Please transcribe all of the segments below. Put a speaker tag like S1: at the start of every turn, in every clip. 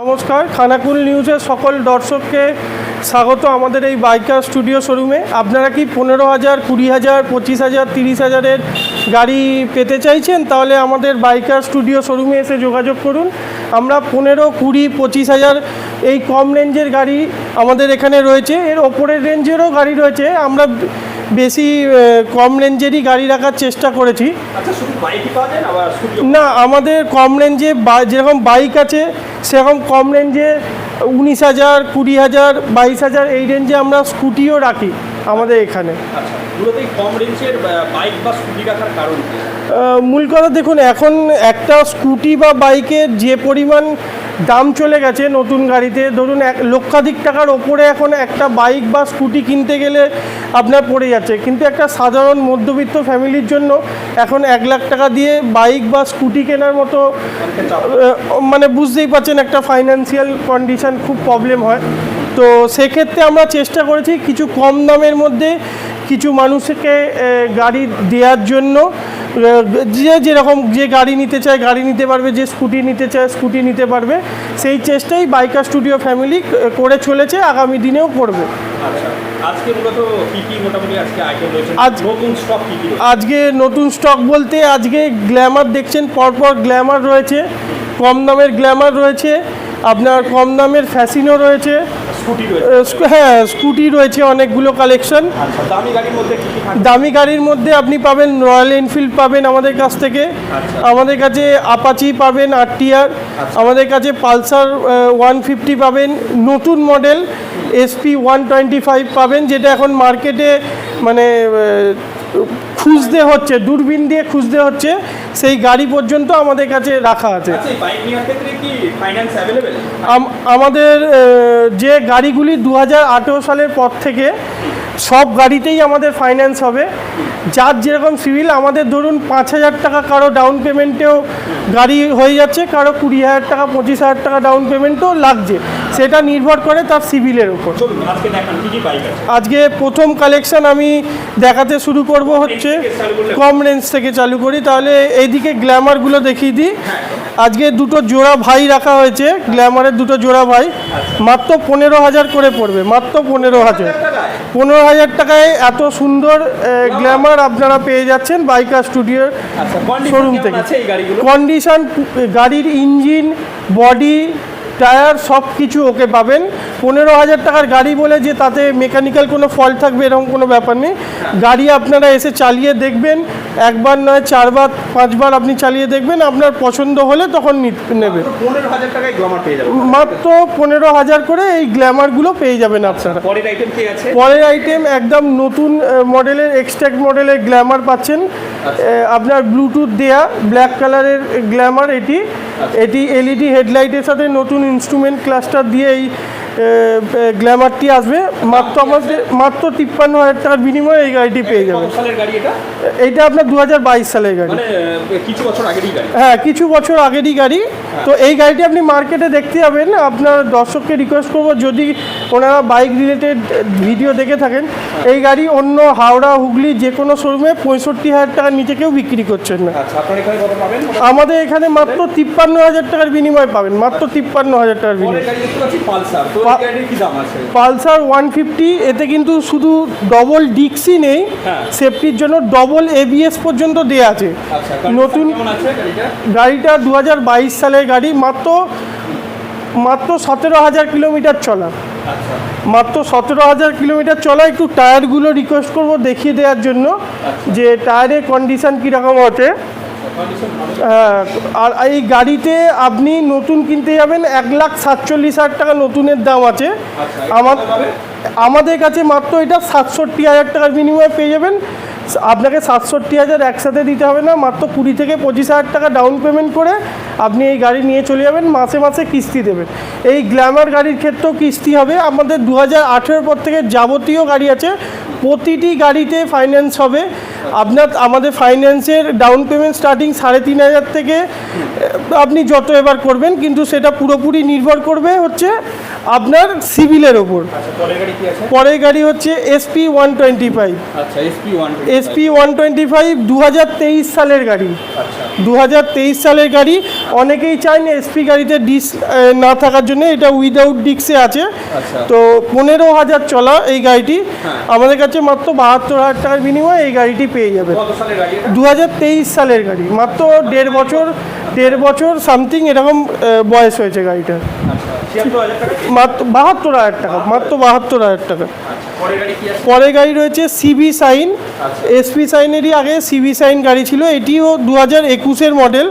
S1: নমস্কার, খানাকুল নিউজের সকল দর্শককে স্বাগত আমাদের এই বাইকার স্টুডিও শোরুমে। আপনারা কি পনেরো হাজার, কুড়ি হাজার, পঁচিশ হাজার, তিরিশ হাজারের গাড়ি পেতে চাইছেন? তাহলে আমাদের বাইকার স্টুডিও শোরুমে এসে যোগাযোগ করুন। আমরা পনেরো, কুড়ি, পঁচিশ হাজার এই কম রেঞ্জের গাড়ি আমাদের এখানে রয়েছে। এর ওপরের রেঞ্জেরও গাড়ি রয়েছে। আমরা বেশি কম রেঞ্জেরই গাড়ি রাখার চেষ্টা করেছি।
S2: আচ্ছা না
S1: না আমাদের কম রেঞ্জে বা- যেরকম বাইক আছে সেরকম কম রেঞ্জে উনিশ হাজার কুড়ি হাজার বাইশ হাজার এই রেঞ্জে আমরা স্কুটিও রাখি। আমাদের এখানে।
S2: আচ্ছা
S1: মূল কথা দেখুন এখন একটা স্কুটি বা বাইকের যে পরিমাণ দাম চলে গেছে নতুন গাড়িতে ধরুন এক লক্ষাধিক টাকার ওপরে এখন একটা বাইক বা স্কুটি কিনতে গেলে আপনার পড়ে যাচ্ছে। কিন্তু একটা সাধারণ মধ্যবিত্ত ফ্যামিলির জন্য এখন এক লাখ টাকা দিয়ে বাইক বা স্কুটি কেনার মতো মানে বুঝতেই পারছেন একটা ফাইন্যান্সিয়াল কন্ডিশন খুব প্রবলেম হয়। তো সেক্ষেত্রে আমরা চেষ্টা করেছি কিছু কম দামের মধ্যে কিছু মানুষকে গাড়ি দেওয়ার জন্য। যে যেরকম যে গাড়ি নিতে চায় গাড়ি নিতে পারবে যে স্কুটি নিতে চায় স্কুটি নিতে পারবে। সেই চেষ্টাই বাইকার স্টুডিও ফ্যামিলি করে চলেছে আগামী দিনেও করবে।
S2: আচ্ছা আজকে নতুন স্টক
S1: বলতে আজকে গ্ল্যামার দেখছেন পরপর গ্ল্যামার রয়েছে কম দামের গ্ল্যামার রয়েছে আপনার কম দামের ফ্যাসিনও রয়েছে।
S2: স্কুটি রয়েছে।
S1: হ্যাঁ স্কুটি রয়েছে অনেকগুলো কালেকশন
S2: আচ্ছা দামি গাড়ির মধ্যে কি কি থাকবে?
S1: দামি গাড়ির মধ্যে আপনি পাবেন রয়্যাল এনফিল্ড পাবেন আমাদের কাছ থেকে।
S2: আচ্ছা।
S1: আমাদের কাছে আপাচি পাবেন আরটিআর আমাদের কাছে পালসার ওয়ান ফিফটি পাবেন। নতুন model SP one twenty five পাবেন যেটা এখন মার্কেটে মানে খুঁজতে হচ্ছে দূরবীন দিয়ে খুঁজতে হচ্ছে সেই গাড়ি পর্যন্ত আমাদের কাছে রাখা আছে।
S2: আচ্ছা
S1: আমাদের যে গাড়িগুলি দু হাজার আঠেরো সালের পর থেকে সব গাড়িতেই আমাদের ফাইন্যান্স হবে যার যেরকম সিভিল আমাদের ধরুন পাঁচ হাজার টাকা কারও ডাউন পেমেন্টেও গাড়ি হয়ে যাচ্ছে কারও কুড়ি হাজার টাকা পঁচিশ হাজার টাকা ডাউন পেমেন্টও লাগছে। সেটা নির্ভর করে তার সিভিলের উপর।
S2: আজকে
S1: প্রথম কালেকশন আমি দেখাতে শুরু করব হচ্ছে কম রেঞ্জ থেকে চালু করি। তাহলে এইদিকে গ্ল্যামারগুলো দেখিয়ে দিই। আজকে দুটো জোড়া ভাই রাখা হয়েছে গ্ল্যামারের দুটো জোড়া ভাই। মাত্র পনেরো হাজার করে পড়বে মাত্র পনেরো হাজার। পনেরো হাজার টাকায় এত সুন্দর গ্ল্যামার আপনারা পেয়ে যাচ্ছেন বাইকার স্টুডিওর
S2: আচ্ছা
S1: শোরুম থেকে।
S2: আছে
S1: কন্ডিশন গাড়ির ইঞ্জিন বডি টায়ার সব কিছু ওকে পাবেন। পনেরো হাজার টাকার গাড়ি বলে যে তাতে মেকানিক্যাল কোনো ফল্ট থাকবে এরকম কোনো ব্যাপার নেই। গাড়ি আপনারা এসে চালিয়ে দেখবেন একবার নয় চারবার পাঁচবার আপনি চালিয়ে দেখবেন আপনার পছন্দ হলে তখন নেবেন। মাত্র পনেরো হাজার করে এই গ্ল্যামারগুলো পেয়ে যাবেন আপনারা।
S2: পরের আইটেম
S1: একদম নতুন মডেলের এক্সট্রাক্ট মডেলের গ্ল্যামার পাচ্ছেন। আপনার ব্লুটুথ দেয়া ব্ল্যাক কালারের গ্ল্যামার এটি। এটি এলইডি হেডলাইটের সাথে নতুন ইনস্ট্রুমেন্ট ক্লাস্টার দিয়ে এই গ্ল্যামারটি আসবে। মাত্র আমাদের মাত্র তিপ্পান্ন হাজার টাকার বিনিময়ে এই গাড়িটি পেয়ে
S2: এটা
S1: এইটা আপনার দু হাজার বাইশ সালের গাড়ি।
S2: মানে কিছু বছর আগেরই গাড়ি।
S1: হ্যাঁ কিছু বছর আগেরই গাড়ি। তো এই গাড়িটি আপনি মার্কেটে দেখতে যাবেন। আপনার দর্শককে রিকোয়েস্ট করব যদি ওনারা বাইক রিলেটেড ভিডিও দেখে থাকেন এই গাড়ি অন্য হাওড়া হুগলি যে কোনো শোরুমে পঁয়ষট্টি হাজার টাকার নিচে কেউ বিক্রি করছেন না।
S2: আচ্ছা
S1: আমাদের এখানে মাত্র তিপ্পান্ন হাজার টাকার বিনিময় পাবেন। মাত্র তিপ্পান্ন হাজার টাকার বিনিময়।
S2: পালসার। তো
S1: পালসার ওয়ান ফিফটি এতে কিন্তু শুধু ডবল ডিক্সি নেই
S2: হ্যাঁ।
S1: সেফটির জন্য ডবল এবিএস পর্যন্ত দেওয়া আছে।
S2: আচ্ছা
S1: নতুন
S2: গাড়িটা?
S1: দু হাজার বাইশ সালের গাড়ি মাত্র মাত্র সতেরো হাজার কিলোমিটার চলা।
S2: আচ্ছা।
S1: মাত্র সতেরো হাজার কিলোমিটার চলা একটু টায়ারগুলো রিকোয়েস্ট করব দেখিয়ে দেওয়ার জন্য যে টায়ারের কন্ডিশান কীরকম আছে। হ্যাঁ, আর এই গাড়িতে আপনি নতুন কিনতে যাবেন এক লাখ সাতচল্লিশ হাজার টাকা নতুনের দাম আছে।
S2: আচ্ছা,
S1: আমার আমাদের কাছে মাত্র এটা সাতষট্টি হাজার টাকার বিনিময়ে পেয়ে যাবেন। আপনাকে সাতষট্টি হাজার একসাথে দিতে হবে না মাত্র কুড়ি থেকে পঁচিশ হাজার টাকা ডাউন পেমেন্ট করে আপনি এই গাড়ি নিয়ে চলে যাবেন মাসে মাসে কিস্তি দেবেন। এই গ্ল্যামার গাড়ির ক্ষেত্রেও কিস্তি হবে। আমাদের দু হাজার পর থেকে যাবতীয় গাড়ি আছে। প্রতিটি গাড়িতে ফাইন্যান্স হবে। আপনার, আমাদের ফাইন্যান্সের ডাউন পেমেন্ট স্টার্টিং সাড়ে তিন হাজার থেকে আপনি যত এবার করবেন, কিন্তু সেটা পুরোপুরি নির্ভর করবে হচ্ছে আপনার সিভিলের ওপর।
S2: আচ্ছা পরের গাড়ি
S1: হচ্ছে এসপি ওয়ান টোয়েন্টি ফাইভ
S2: আচ্ছা এসপি ওয়ান
S1: টোয়েন্টি ফাইভ দু হাজার তেইশ সালের গাড়ি।
S2: আচ্ছা।
S1: দু হাজার তেইশ সালের গাড়ি। অনেকেই চায় না এসপি গাড়িতে ডিস না থাকার জন্য এটা উইদাউট ডিস্কে আছে।
S2: আচ্ছা।
S1: তো পনেরো হাজার চলা এই গাড়িটি।
S2: হ্যাঁ।
S1: আমাদের কাছে মাত্র বাহাত্তর হাজার টাকার বিনিময়ে এই গাড়িটি পেয়ে যাবে। দু হাজার তেইশ সালের গাড়ি। মাত্র দেড় বছর দেড় বছর সামথিং এরকম বয়স হয়েছে গাড়িটার। মাত্র বাহাত্তর হাজার টাকা মাত্র বাহাত্তর হাজার টাকা।
S2: পরের গাড়ি
S1: রয়েছে সিবি সাইন। এসপি সাইনেরই আগে সিবি সাইন গাড়ি ছিল এটিও দু হাজার একুশের মডেল?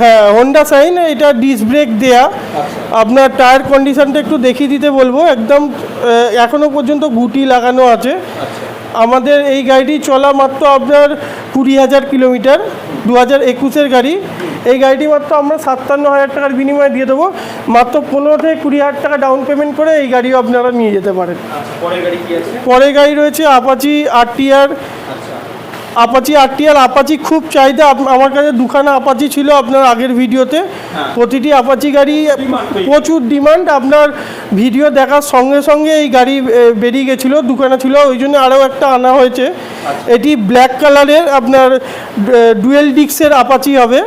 S1: হ্যাঁ হোন্ডা সাইন এটা ডিস ব্রেক দেয়া। আপনার টায়ার কন্ডিশনটা একটু দেখিয়ে দিতে বলব। একদম আহ, এখনও পর্যন্ত গুটি লাগানো আছে। আমাদের এই গাড়িটি চলা মাত্র আপনার কুড়ি হাজার কিলোমিটার দু হাজার একুশের গাড়ি। এই গাড়িটি মাত্র আমরা সাতান্ন হাজার টাকার বিনিময়ে দিয়ে দেবো। মাত্র পনেরো থেকে কুড়ি হাজার টাকা ডাউন পেমেন্ট করে এই গাড়িও আপনারা নিয়ে যেতে পারেন।
S2: পরে পরের গাড়ি রয়েছে আপাচি
S1: আর টি রয়েছে আপাচি আরটিআর
S2: আচ্ছা
S1: আপাচি খুব চাহিদা। আমার কাছে দুখানা আপাচি ছিল আপনার আগের ভিডিওতে।
S2: হ্যাঁ।
S1: প্রতিটি আপাচি গাড়ি প্রচুর ডিমান্ড আপনার ভিডিও দেখার সঙ্গে সঙ্গে এই গাড়ি বেরিয়ে গেছিল দুখানা ছিল। ওই জন্য আরও একটা আনা হয়েছে। এটি ব্ল্যাক কালারের আপনার ডুয়েল ডিক্সের আপাচি হবে।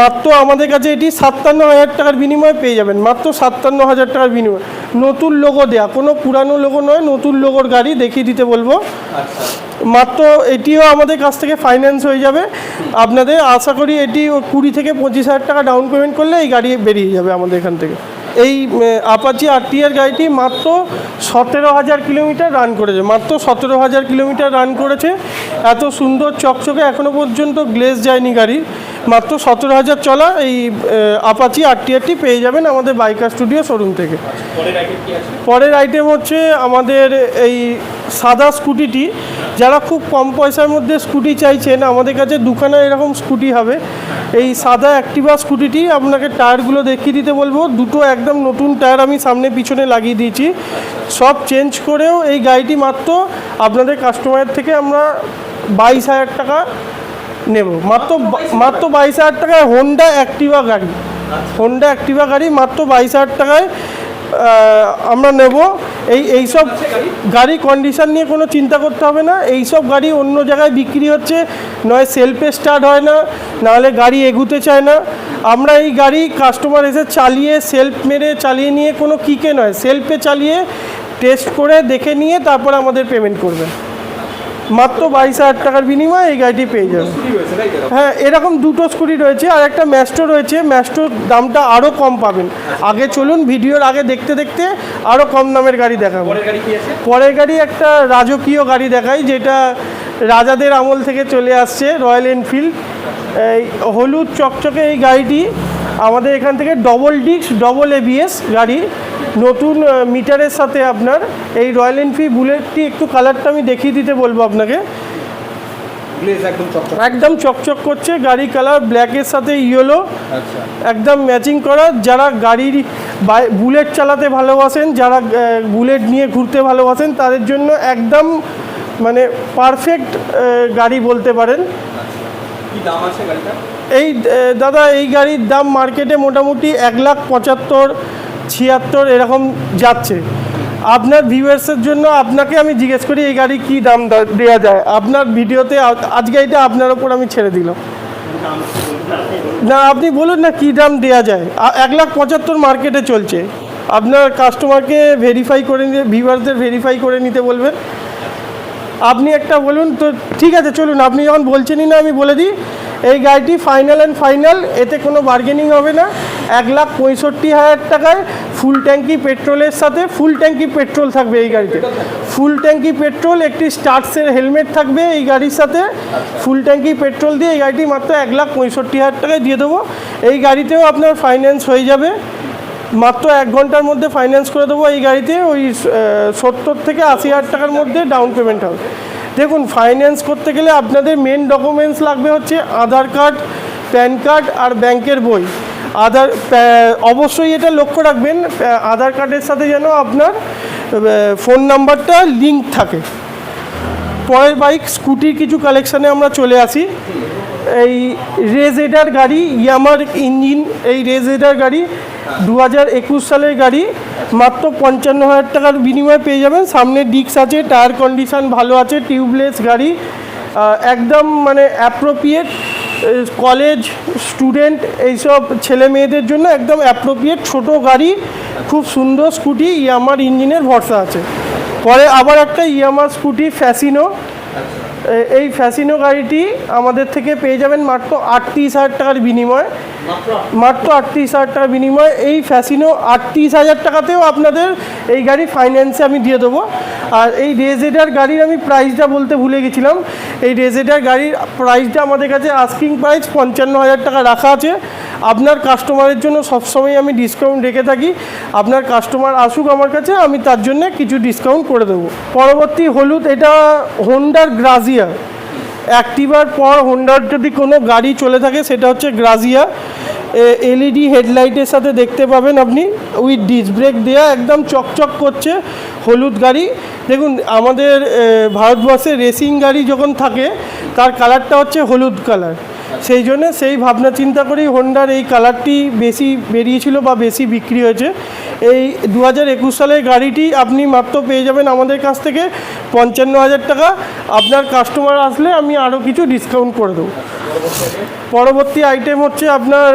S1: মাত্র আমাদের কাছে এটি সাতান্ন হাজার টাকার বিনিময়ে পেয়ে যাবেন। মাত্র সাতান্ন হাজার টাকার বিনিময়ে। নতুন লোগো দেয়া। কোনো পুরানো লোগো নয় নতুন লোগোর গাড়ি দেখিয়ে দিতে বলব।
S2: আচ্ছা।
S1: মাত্র এটিও আমাদের কাছ থেকে ফাইন্যান্স হয়ে যাবে। আপনাদের আশা করি এটি কুড়ি থেকে পঁচিশ হাজার টাকা ডাউন পেমেন্ট করলে এই গাড়ি বেরিয়ে যাবে আমাদের এখান থেকে। এই আপাচি আরটিআর গাড়িটি মাত্র সতেরো হাজার কিলোমিটার রান করেছে। মাত্র সতেরো হাজার কিলোমিটার রান করেছে। এত সুন্দর চকচকে এখনও পর্যন্ত গ্লেজ যায়নি গাড়ির মাত্র সতেরো হাজার চলা এই আপাচি আরটিআরটি পেয়ে যাবেন আমাদের বাইকার স্টুডিও শোরুম থেকে।
S2: পরের আইটেম
S1: হচ্ছে আমাদের এই সাদা স্কুটিটি যারা খুব কম পয়সার মধ্যে স্কুটি চাইছেন, আমাদের কাছে দুখানা এরকম স্কুটি হবে। এই সাদা অ্যাক্টিভা স্কুটিটি, আপনাকে টায়ারগুলো দেখিয়ে দিতে বলব। দুটো একদম নতুন টায়ার আমি সামনে পিছনে লাগিয়ে দিয়েছি। সব চেঞ্জ করেও এই গাড়িটি মাত্র আপনাদের কাস্টমারের থেকে আমরা বাইশ হাজার টাকা নেব। মাত্র মাত্র বাইশ হাজার টাকায় হোন্ডা অ্যাক্টিভা গাড়ি। হোন্ডা অ্যাক্টিভা গাড়ি মাত্র বাইশ হাজার টাকায় আমরা নেব। এই এই সব গাড়ি কন্ডিশন নিয়ে কোনো চিন্তা করতে হবে না। এই সব গাড়ি অন্য জায়গায় বিক্রি হচ্ছে। নয় সেলফে স্টার্ট হয় না। নাহলে গাড়ি এগুতে চায় না। আমরা এই গাড়ি কাস্টমার এসে চালিয়ে সেলফ মেরে চালিয়ে নিয়ে কোনো কিকে নয়। সেলফে চালিয়ে টেস্ট করে, দেখে নিয়ে তারপর আমাদের পেমেন্ট করবেন। মাত্র বাইশ হাজার টাকার বিনিময়ে এই গাড়িটি পেয়ে যাবেন হ্যাঁ এরকম দুটো স্কুটি রয়েছে আর একটা ম্যাস্টো রয়েছে। ম্যাস্টোর দামটা আরও কম পাবেন। আগে চলুন ভিডিওর আগে দেখতে দেখতে আরও কম দামের গাড়ি দেখাবো।
S2: পরের গাড়ি
S1: পরের গাড়ি একটা রাজকীয় গাড়ি দেখাই যেটা রাজাদের আমল থেকে চলে আসছে রয়্যাল এনফিল্ড এই হলুদ চকচকে এই গাড়িটি আমাদের এখান থেকে ডবল ডিস্ক ডবল এবিএস গাড়ি। নতুন মিটারের সাথে আপনার এই রয়্যাল এনফিল্ড বুলেটটি একটু কালারটা আমি দেখিয়ে দিতে বলব আপনাকে।
S2: একদম চকচক।
S1: করছে গাড়ি কালার ব্ল্যাকের সাথে ইয়েলো
S2: আচ্ছা।
S1: একদম ম্যাচিং করা যারা গাড়ির বুলেট চালাতে ভালোবাসেন যারা বুলেট নিয়ে ঘুরতে ভালোবাসেন তাদের জন্য একদম মানে পারফেক্ট গাড়ি বলতে পারেন।
S2: গাড়িটা
S1: এই দাদা এই গাড়ির দাম মার্কেটে মোটামুটি এক লাখ পঁচাত্তর ছিয়াত্তর এরকম যাচ্ছে। আপনার ভিউয়ার্সের জন্য আপনাকে আমি জিজ্ঞেস করি, এই গাড়ি কী দাম দেওয়া যায়? আপনার ভিডিওতে আজকে এটা আপনার ওপর আমি ছেড়ে দিলাম। না, আপনি বলুন না কী দাম দেওয়া যায়। এক লাখ পঁচাত্তর মার্কেটে চলছে। আপনার কাস্টমারকে ভেরিফাই করে নিতে ভিউয়ার্সদের ভেরিফাই করে নিতে বলবেন। আপনি একটা বলুন তো, ঠিক আছে, চলুন, আপনি যখন বলছেনই না, আমি বলে দিই। এই গাড়িটি ফাইনাল অ্যান্ড ফাইনাল এতে কোনো বার্গেনিং হবে না। এক লাখ পঁয়ষট্টি হাজার টাকায় ফুল ট্যাঙ্কি পেট্রোলের সাথে ফুল ট্যাঙ্কি পেট্রোল থাকবে এই গাড়িতে। ফুল ট্যাঙ্কি পেট্রোল, একটি স্টার্টসের হেলমেট থাকবে এই গাড়ির সাথে। ফুল ট্যাঙ্কি পেট্রোল দিয়ে এই গাড়িটি মাত্র এক লাখ পঁয়ষট্টি হাজার টাকায় দিয়ে দেবো। এই গাড়িতেও আপনার ফাইন্যান্স হয়ে যাবে। মাত্র এক ঘণ্টার মধ্যে ফাইন্যান্স করে দেবো এই গাড়িতে। ওই সত্তর থেকে আশি হাজার টাকার মধ্যে ডাউন পেমেন্ট হবে। দেখুন ফাইন্যান্স করতে গেলে আপনাদের মেন ডকুমেন্টস লাগবে হচ্ছে আধার কার্ড প্যান কার্ড আর ব্যাংকের বই। আধার অবশ্যই এটা লক্ষ্য রাখবেন আধার কার্ডের সাথে যেন আপনার ফোন নাম্বারটা লিঙ্ক থাকে। পরের বাইক স্কুটির কিছু কালেকশানে আমরা চলে আসি। এই রেজেডার গাড়ি ইয়ামার ইঞ্জিন এই রেজেডার গাড়ি দু হাজার একুশ সালের গাড়ি। মাত্র পঞ্চান্ন হাজার টাকার বিনিময়ে পেয়ে যাবেন। সামনে ডিক্স আছে টায়ার কন্ডিশন ভালো আছে টিউবলেস গাড়ি। একদম মানে অ্যাপ্রোপ্রিয়েট কলেজ স্টুডেন্ট এইসব ছেলে মেয়েদের জন্য একদম অ্যাপ্রোপ্রিয়েট ছোট গাড়ি, খুব সুন্দর স্কুটি ইয়ামার ইঞ্জিনের ভরসা আছে। পরে আবার একটা ইয়ামার স্কুটি ফ্যাসিনো এই ফ্যাসিনো গাড়িটি আমাদের থেকে পেয়ে যাবেন মাত্র আটত্রিশ হাজার টাকার বিনিময়ে। মাত্র আটত্রিশ হাজার টাকার বিনিময়ে এই ফ্যাসিনো আটত্রিশ হাজার টাকাতেও আপনাদের এই গাড়ি ফাইন্যান্সে আমি দিয়ে দেবো। আর এই রেজেডার গাড়ির আমি প্রাইসটা বলতে ভুলে গেছিলাম। এই রেজেডার গাড়ির প্রাইসটা আমাদের কাছে আস্কিং প্রাইস পঞ্চান্ন হাজার টাকা রাখা আছে। আপনার কাস্টমারের জন্য সবসময় আমি ডিসকাউন্ট রেখে থাকি। আপনার কাস্টমার আসুক আমার কাছে, আমি তার জন্য কিছু ডিসকাউন্ট করে দেবো। পরবর্তী হলুদ, এটা হোন্ডার গ্রাজিয়া অ্যাক্টিভার পর হোন্ডার যদি কোনো গাড়ি চলে থাকে, সেটা হচ্ছে গ্রাজিয়া এলইডি হেডলাইটের সাথে দেখতে পাবেন আপনি। উইথ ডিস ব্রেক দেওয়া একদম চকচক করছে হলুদ গাড়ি। দেখুন, আমাদের ভারতবর্ষে রেসিং গাড়ি যখন থাকে, তার কালারটা হচ্ছে হলুদ কালার সেই জন্য সেই ভাবনা চিন্তা করেই হোন্ডার এই কালারটি বেশি বেরিয়েছিল বা বেশি বিক্রি হয়েছে। এই দু হাজার একুশ সালের গাড়িটি আপনি মাত্র পেয়ে যাবেন আমাদের কাছ থেকে পঞ্চান্ন হাজার টাকা। আপনার কাস্টমার আসলে আমি আরও কিছু ডিসকাউন্ট করে দেবো। পরবর্তী আইটেম হচ্ছে আপনার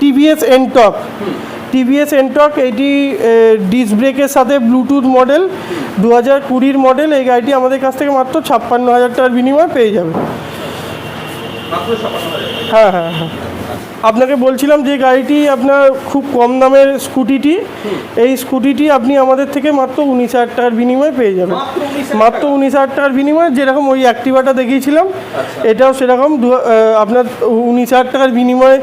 S1: টিভিএস এনটক টিভিএস এনটক এটি ডিস ব্রেকের সাথে ব্লুটুথ মডেল দু হাজার কুড়ির মডেল এই গাড়িটি আমাদের কাছ থেকে মাত্র ছাপ্পান্ন হাজার টাকার বিনিময়ে পেয়ে যাবে হ্যাঁ হ্যাঁ হ্যাঁ। আপনাকে বলছিলাম যে গাড়িটি আপনার খুব কম দামের স্কুটিটি। এই স্কুটিটি আপনি আমাদের থেকে মাত্র উনিশ হাজার টাকার বিনিময়ে পেয়ে যাবেন।
S2: মাত্র উনিশ হাজার
S1: টাকার বিনিময়ে যেরকম ওই অ্যাক্টিভাটা দেখিয়েছিলাম এটাও সেরকম আপনার উনিশ হাজার টাকার বিনিময়ে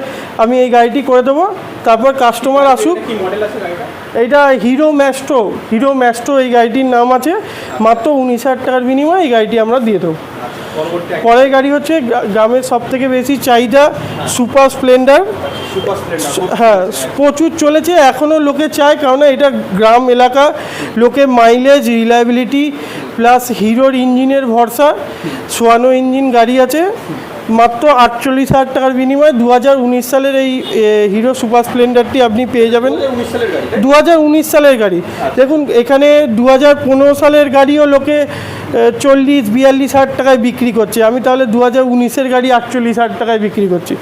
S1: আমি এই গাড়িটি করে দেবো। তারপর কাস্টমার আসুক। এটা হিরো ম্যাস্ট্রো হিরো ম্যাস্ট্রো এই গাড়িটির নাম আছে। মাত্র উনিশ হাজার টাকার বিনিময়ে এই গাড়িটি আমরা দিয়ে দেবো।
S2: পরবর্তী
S1: পরের গাড়ি হচ্ছে গ্রামের সব থেকে বেশি চাহিদা সুপার স্প্লেন্ডার।
S2: সুপার স্প্লেন্ডার
S1: হ্যাঁ প্রচুর চলেছে এখনও লোকে চায় কারণ এটা গ্রাম এলাকা লোকে মাইলেজ রিলায়েবিলিটি প্লাস হিরোর ইঞ্জিনের ভরসা সোয়ানো ইঞ্জিন গাড়ি আছে। মাত্র আটচল্লিশ হাজার টাকার বিনিময়ে দু হাজার উনিশ সালের এই হিরো সুপার স্প্লেন্ডারটি আপনি পেয়ে যাবেন? দু হাজার উনিশ সালের গাড়ি। দেখুন এখানে দু হাজার পনেরো সালের গাড়িও লোকে চল্লিশ বিয়াল্লিশ হাজার টাকায় বিক্রি করছে। আমি তাহলে দু হাজার উনিশের গাড়ি আটচল্লিশ হাজার টাকায় বিক্রি করছি।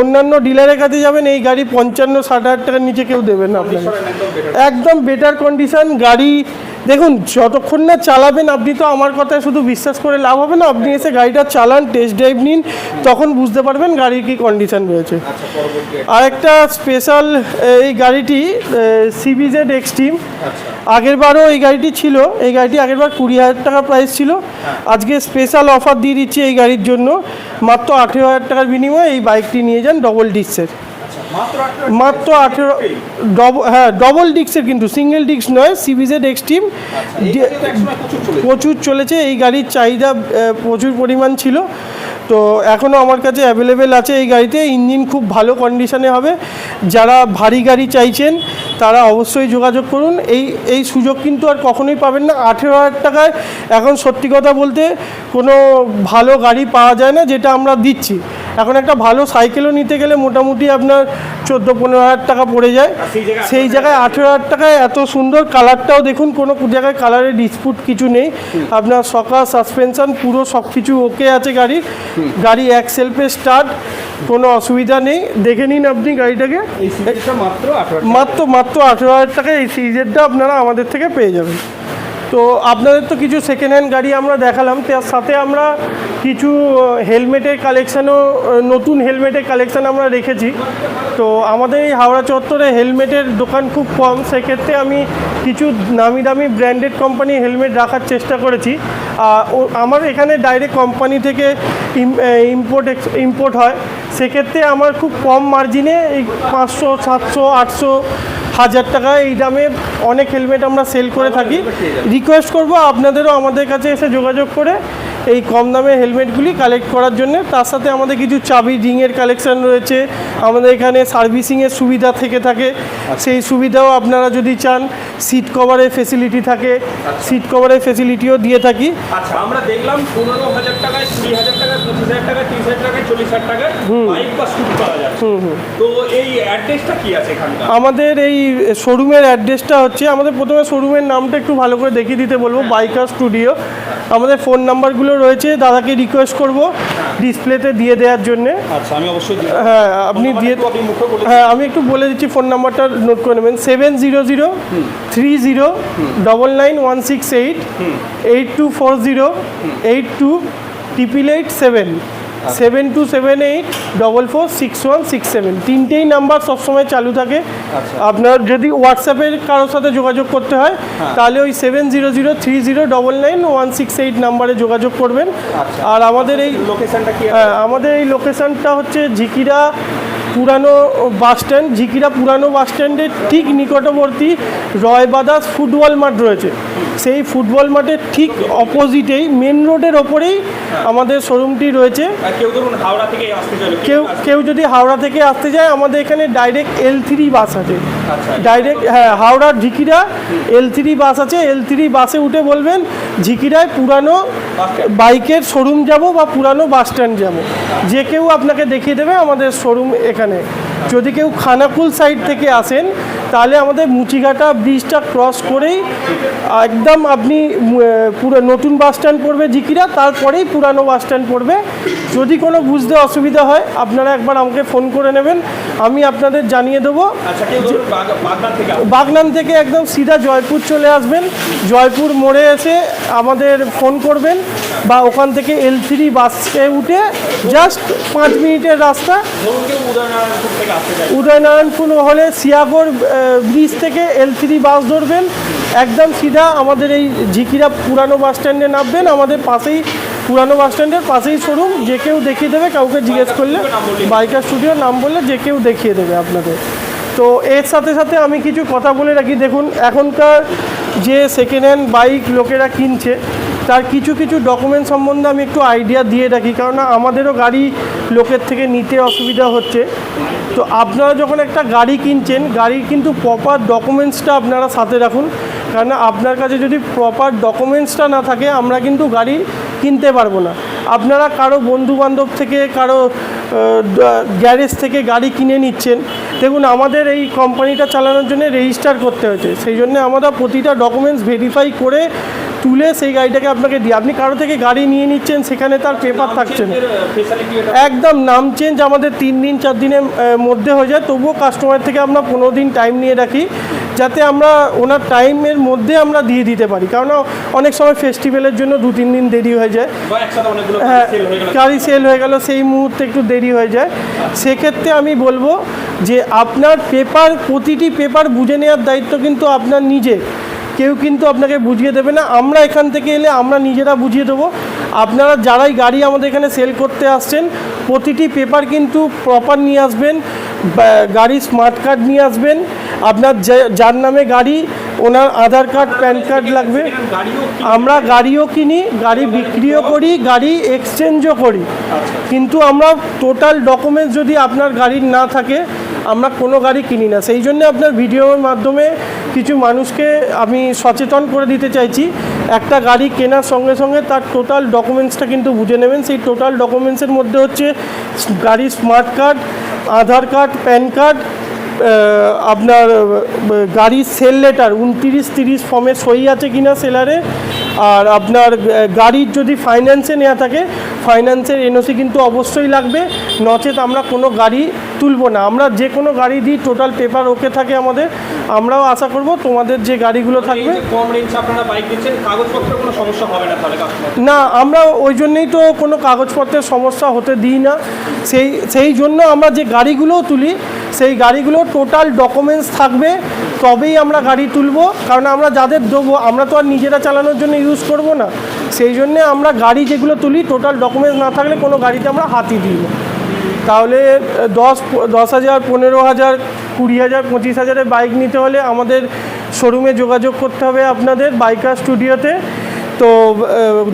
S1: অন্যান্য ডিলারের কাছে যাবেন এই গাড়ি পঞ্চান্ন ষাট হাজার টাকার নিচে কেউ দেবেন না আপনাকে।
S2: একদম
S1: বেটার কন্ডিশন গাড়ি দেখুন যতক্ষণ না চালাবেন আপনি তো আমার কথায় শুধু বিশ্বাস করে লাভ হবে না। আপনি এসে গাড়িটা চালান টেস্ট ড্রাইভ নিন তখন বুঝতে পারবেন গাড়ির কী কন্ডিশন রয়েছে।
S2: আর
S1: একটা স্পেশাল এই গাড়িটি সিবিজেড এক্সট্রিম আগেরবারও এই গাড়িটি ছিল। এই গাড়িটি আগেরবার কুড়ি হাজার টাকা প্রাইস ছিল। আজকে স্পেশাল অফার দিয়ে দিচ্ছি এই গাড়ির জন্য। মাত্র আঠেরো হাজার টাকার বিনিময়ে এই বাইকটি নিয়ে যান ডবল ডিস্কের
S2: মাত্র আঠেরো
S1: ডবল হ্যাঁ ডবল ডিস্কের কিন্তু সিঙ্গেল ডিস্ক নয় সিবিজেড এক্সট্রিম
S2: তো একসময় প্রচুর
S1: চলেছে। এই গাড়ির চাহিদা প্রচুর পরিমাণ ছিল। তো এখনও আমার কাছে অ্যাভেলেবেল আছে এই গাড়িতে। ইঞ্জিন খুব ভালো কন্ডিশনে হবে। যারা ভারী গাড়ি চাইছেন তারা অবশ্যই যোগাযোগ করুন। এই এই সুযোগ কিন্তু আর কখনোই পাবেন না। আঠেরো হাজার টাকায় এখন সত্যি কথা বলতে কোনো ভালো গাড়ি পাওয়া যায় না যেটা আমরা দিচ্ছি। এখন একটা ভালো সাইকেলও নিতে গেলে মোটামুটি আপনার চোদ্দ পনেরো হাজার টাকা পড়ে যায়।
S2: সেই জায়গায়
S1: আঠেরো হাজার টাকায় এত সুন্দর কালারটাও দেখুন কোনো জায়গায় কালারের ডিসপুট কিছু নেই। আপনার সকা সাসপেনশন পুরো সব কিছু ওকে আছে গাড়ির। গাড়ি এক সেলফে স্টার্ট কোনো অসুবিধা নেই। দেখে নিন আপনি গাড়িটাকে।
S2: মাত্র
S1: মাত্র মাত্র আঠেরো হাজার টাকায় এই সিরিজেরটা আপনারা আমাদের থেকে পেয়ে যাবেন। তো আপনাদের তো কিছু সেকেন্ড হ্যান্ড গাড়ি আমরা দেখালাম তার সাথে আমরা কিছু হেলমেটের কালেকশানও নতুন হেলমেটের কালেকশান আমরা রেখেছি। তো আমাদের এই হাওড়া চত্বরে হেলমেটের দোকান খুব কম, সেক্ষেত্রে আমি কিছু নামি দামি ব্র্যান্ডেড কোম্পানি হেলমেট রাখার চেষ্টা করেছি। আমার এখানে ডাইরেক্ট কোম্পানি থেকে ইম্পোর্ট ইম্পোর্ট হয়। সেক্ষেত্রে আমার খুব কম মার্জিনে এই পাঁচশো, সাতশো, আটশো হাজার টাকা এই দামে অনেক হেলমেট আমরা সেল করে থাকি। রিকোয়েস্ট করব, আপনাদেরও আমাদের কাছে এসে যোগাযোগ করে এই কম দামে হেলমেটগুলি কালেক্ট করার জন্য। তার সাথে আমাদের কিছু চাবি রিংয়ের কালেকশন রয়েছে। আমাদের এখানে সার্ভিসিংয়ের সুবিধা থেকে থাকে। সেই সুবিধাও আপনারা যদি চান সিট কভারের ফেসিলিটি থাকে। সিট কভারের ফেসিলিটিও দিয়ে থাকি।
S2: আচ্ছা আমরা দেখলাম পনেরো হাজার টাকায় কুড়ি হাজার টাকায় পঁচিশ হাজার টাকায় তিরিশ হাজার টাকায় চল্লিশ হাজার টাকায় বাইক বা স্কুটি পাওয়া যাচ্ছে। তো এই অ্যাড্রেসটা কি আছে এখানকার?
S1: আমাদের এই শোরুমের অ্যাড্রেসটা হচ্ছে আমাদের প্রথমে শোরুমের নামটা একটু ভালো করে দেখিয়ে দিতে বলব। বাইকার স্টুডিও আমাদের ফোন নাম্বারগুলো রয়েছে দাদাকে রিকোয়েস্ট করব ডিসপ্লেতে দিয়ে দেওয়ার জন্যে।
S2: আচ্ছা আমি অবশ্যই
S1: হ্যাঁ আপনি দিয়ে হ্যাঁ আমি একটু বলে দিচ্ছি ফোন নাম্বারটা নোট করে নেবেন। Seven zero zero three zero double nine one six eight eight two four zero eight two triple eight seven seven two seven eight double four six one six seven তিনটেই number সবসময় চালু থাকে।
S2: আচ্ছা।
S1: আপনার যদি হোয়াটসঅ্যাপের কারোর সাথে যোগাযোগ করতে হয় তাহলে ওই seven zero zero three zero double nine one six eight নাম্বারে যোগাযোগ করবেন।
S2: আচ্ছা।
S1: আর আমাদের এই
S2: লোকেশানটা কি
S1: হ্যাঁ আমাদের এই লোকেশানটা হচ্ছে ঝিকিরা পুরানো বাস স্ট্যান্ড ঝিকিরা পুরানো বাস স্ট্যান্ডের ঠিক নিকটবর্তী রয় বাদাস ফুটবল মাঠ রয়েছে। সেই ফুটবল মাঠের ঠিক অপোজিটেই মেন রোডের ওপরেই আমাদের শোরুমটি রয়েছে।
S2: কেউ ধরুন হাওড়া থেকে আসতে চাইলে
S1: কেউ যদি হাওড়া থেকে আসতে যায় আমাদের এখানে ডাইরেক্ট এল থ্রি বাস আছে।
S2: আচ্ছা
S1: ডাইরেক্ট হ্যাঁ হাওড়ার ঝিকিরা এল থ্রি বাস আছে। এল থ্রি বাসে উঠে বলবেন ঝিকিরায় পুরানো বাইকের শোরুম যাব বা পুরানো বাস স্ট্যান্ড যাব? যে কেউ আপনাকে দেখিয়ে দেবে আমাদের শোরুম এখানে যদি কেউ খানাকুল সাইড থেকে আসেন তাহলে আমাদের মুচিঘাটা ব্রিজটা ক্রস করেই একদম আপনি পুরো নতুন বাস স্ট্যান্ড পড়বে জিকিরা তারপরেই পুরানো বাস স্ট্যান্ড পড়বে। যদি কোনো বুঝতে অসুবিধা হয় আপনারা একবার আমাকে ফোন করে নেবেন আমি আপনাদের জানিয়ে দেবো।
S2: আচ্ছা বাগনান থেকে
S1: একদম সিধা জয়পুর চলে আসবেন। জয়পুর মোড়ে এসে আমাদের ফোন করবেন বা ওখান থেকে এল থ্রি বাসে উঠে জাস্ট পাঁচ মিনিটের রাস্তা।
S2: উদয়নারায়ণপুর
S1: হলে সিয়াগড় ব্রিজ থেকে এল থ্রি বাস ধরবেন। একদম সিধা আমাদের এই ঝিকিরা পুরানো বাস স্ট্যান্ডে নামবেন। আমাদের পাশেই পুরানো বাস স্ট্যান্ডের পাশেই শোরুম। যে কেউ দেখিয়ে দেবে কাউকে জিজ্ঞেস করলে বাইকার স্টুডিওর নাম বললে যে কেউ দেখিয়ে দেবে আপনাদের। তো এর সাথে সাথে আমি কিছু কথা বলে রাখি। দেখুন এখনকার যে সেকেন্ড হ্যান্ড বাইক লোকেরা কিনছে তার কিছু কিছু ডকুমেন্ট সম্বন্ধে আমি একটু আইডিয়া দিয়ে রাখি কারণ আমাদেরও গাড়ি লোকের থেকে নিতে অসুবিধা হচ্ছে। তো আপনারা যখন একটা গাড়ি কিনছেন, গাড়ির কিন্তু প্রপার ডকুমেন্টসটা আপনারা সাথে রাখুন। কারণ আপনার কাছে যদি প্রপার ডকুমেন্টসটা না থাকে, আমরা কিন্তু গাড়ি কিনতে পারব না। আপনারা কারও বন্ধু বান্ধব থেকে, কারও গ্যারেজ থেকে গাড়ি কিনে নিচ্ছেন, দেখুন আমাদের এই কোম্পানিটা চালানোর জন্য রেজিস্টার করতে হয়েছে। সেই জন্য আমরা প্রতিটা ডকুমেন্টস ভেরিফাই করে তুলে সেই গাড়িটাকে আপনাকে দিই আপনি কারও থেকে গাড়ি নিয়ে নিচ্ছেন সেখানে তার পেপার থাকছে না।
S2: ফেসিলিটি এটা
S1: একদম নাম চেঞ্জ আমাদের তিন দিন চার দিনের মধ্যে হয়ে যায়। তবুও কাস্টমার থেকে আমরা পনেরো দিন টাইম নিয়ে রাখি যাতে আমরা ওনার টাইমের মধ্যে আমরা দিয়ে দিতে পারি। কারণ অনেক সময় ফেস্টিভ্যালের জন্য দু তিন দিন দেরি হয়ে যায়। হ্যাঁ গাড়ি সেল হয়ে গেল সেই মুহূর্তে একটু দেরি হয়ে যায়। সেক্ষেত্রে আমি বলব যে আপনার পেপার প্রতিটি পেপার বুঝে নেওয়ার দায়িত্ব কিন্তু আপনার নিজে কেউ কিন্তু আপনাকে বুঝিয়ে দেবে না। আমরা এখান থেকে এলে আমরা নিজেরা বুঝিয়ে দেবো। আপনারা যারাই গাড়ি আমাদের এখানে সেল করতে আসছেন, প্রতিটি পেপার কিন্তু প্রপার নিয়ে আসবেন গাড়ির স্মার্ট কার্ড নিয়ে আসবেন। আপনার যার নামে গাড়ি, owner Aadhaar card PAN card লাগবে। আমরা গাড়িও কিনি, গাড়ি বিক্রিও করি, গাড়ি এক্সচেঞ্জও করি। কিন্তু আমরা টোটাল ডকুমেন্টস যদি আপনার গাড়ির না থাকে আমরা কোনো গাড়ি কিনি না। সেই জন্য আপনার ভিডিওর মাধ্যমে কিছু মানুষকে আমি সচেতন করে দিতে চাইছি। একটা গাড়ি কেনার সঙ্গে সঙ্গে তার টোটাল ডকুমেন্টসটা কিন্তু বুঝে নেবেন। সেই টোটাল ডকুমেন্টসের মধ্যে হচ্ছে গাড়ির smart card Aadhaar card PAN card আপনার গাড়ির সেল লেটার উনতিরিশ তিরিশ ফর্মে সই আছে কিনা সেলারে আর আপনার গাড়ির যদি ফাইন্যান্সে নেওয়া থাকে ফাইন্যান্সের এনওসি কিন্তু অবশ্যই লাগবে। নচেত আমরা কোনো গাড়ি তুলবো না। আমরা যে কোনো গাড়ি দিই টোটাল পেপার ওকে থাকে আমাদের। আমরাও আশা করব তোমাদের যে গাড়িগুলো থাকবে
S2: কম রেঞ্জ আপনারা বাইক দিচ্ছেন কাগজপত্রের কোনো সমস্যা হবে না তাহলে
S1: না আমরা ওই জন্যেই তো কোনো কাগজপত্রের সমস্যা হতে দিই না। সেই সেই জন্য আমরা যে গাড়িগুলোও তুলি সেই গাড়িগুলো টোটাল ডকুমেন্টস থাকবে, তবেই আমরা গাড়ি তুলবো। কারণ আমরা যাদের দেবো, আমরা তো আর নিজেরা চালানোর জন্য ইউজ করব না। সেই জন্যে আমরা গাড়ি যেগুলো তুলি টোটাল ডকুমেন্টস না থাকলে কোনো গাড়িতে আমরা হাতই দিই না। তাহলে, দশ দশ হাজার, পনেরো হাজার, কুড়ি হাজার, পঁচিশ হাজারের বাইক নিতে হলে আমাদের শোরুমে যোগাযোগ করতে হবে আপনাদের বাইকার স্টুডিওতে তো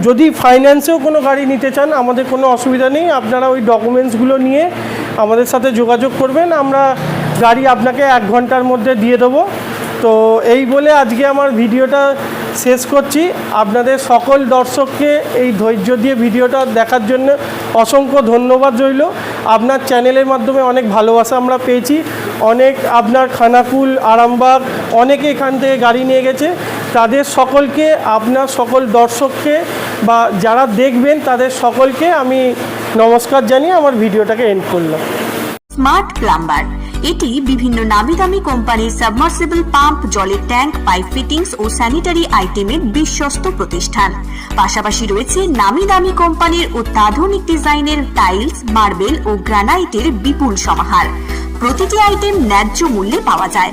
S1: যদি ফাইন্যান্সেও কোনো গাড়ি নিতে চান, আমাদের কোনো অসুবিধা নেই। আপনারা ওই ডকুমেন্টসগুলো নিয়ে আমাদের সাথে যোগাযোগ করবেন। আমরা গাড়ি আপনাকে এক ঘণ্টার মধ্যে দিয়ে দেবো। তো, এই বলে আজকে আমার ভিডিওটা শেষ করছি। আপনাদের সকল দর্শককে এই ধৈর্য দিয়ে ভিডিওটা দেখার জন্য অসংখ্য ধন্যবাদ রইল। আপনার চ্যানেলের মাধ্যমে অনেক ভালোবাসা আমরা পেয়েছি। অনেক আপনার খানাকুল, আরামবাগ, অনেকে এখান থেকে গাড়ি নিয়ে গেছে। তাদের সকলকে, আপনার সকল দর্শককে বা যারা দেখবেন তাদের সকলকে আমি নমস্কার জানিয়ে আমার ভিডিওটাকে এন্ড করলাম।
S3: স্মার্ট প্লাম্বার এটি বিভিন্ন নামি দামি কোম্পানির সাবমার্সিবল পাম্প জলের ট্যাঙ্ক পাইপ ফিটিংস ও স্যানিটারি আইটেমের বিশ্বস্ত প্রতিষ্ঠান। পাশাপাশি রয়েছে নামি দামি কোম্পানির অত্যাধুনিক ডিজাইনের টাইলস মার্বেল ও গ্রানাইটের বিপুল সমাহার। প্রতিটি আইটেম ন্যায্য মূল্যে পাওয়া যায়।